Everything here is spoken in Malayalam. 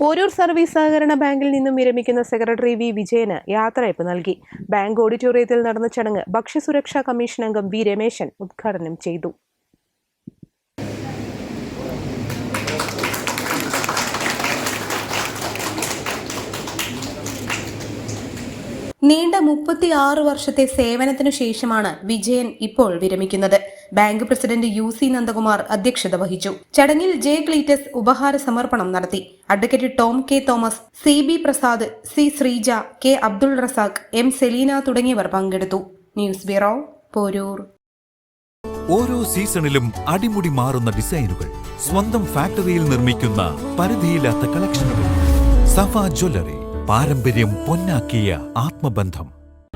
Porur service സഹകരണ ബാങ്കിൽ നിന്നും വിരമിക്കുന്ന സെക്രട്ടറി വി. വിജയന് യാത്രയപ്പ് നൽകി. ബാങ്ക് ഓഡിറ്റോറിയത്തിൽ നടന്ന ചടങ്ങ് ഭക്ഷ്യസുരക്ഷാ കമ്മീഷൻ അംഗം വി. രമേശൻ ഉദ്ഘാടനം ചെയ്തു. നീണ്ട മുപ്പത്തി ആറ് വർഷത്തെ സേവനത്തിനു ശേഷമാണ് വിജയൻ ഇപ്പോൾ വിരമിക്കുന്നത്. Bank president U C Nandakumar അധ്യക്ഷത വഹിച്ചു. ചടങ്ങിൽ ജെ ഗ്ലീറ്റസ് ഉപഹാര സമർപ്പണം നടത്തി. Advocate Tom K Thomas C B Prasad C Sreeja K Abdul Razak M Seleena തുടങ്ങിയവർ പങ്കെടുത്തു. News bureau Porur. ഓരോ സീസണിലും അടിമുടി മാറുന്ന ഡിസൈനുകൾ സ്വന്തം ഫാക്ടറിയിൽ നിർമ്മിക്കുന്ന പരിധിയില്ലാത്ത കളക്ഷനുകൾ. സഫ ജ്വല്ലറി പാരമ്പര്യം പൊന്നാക്കിയ ആത്മബന്ധം.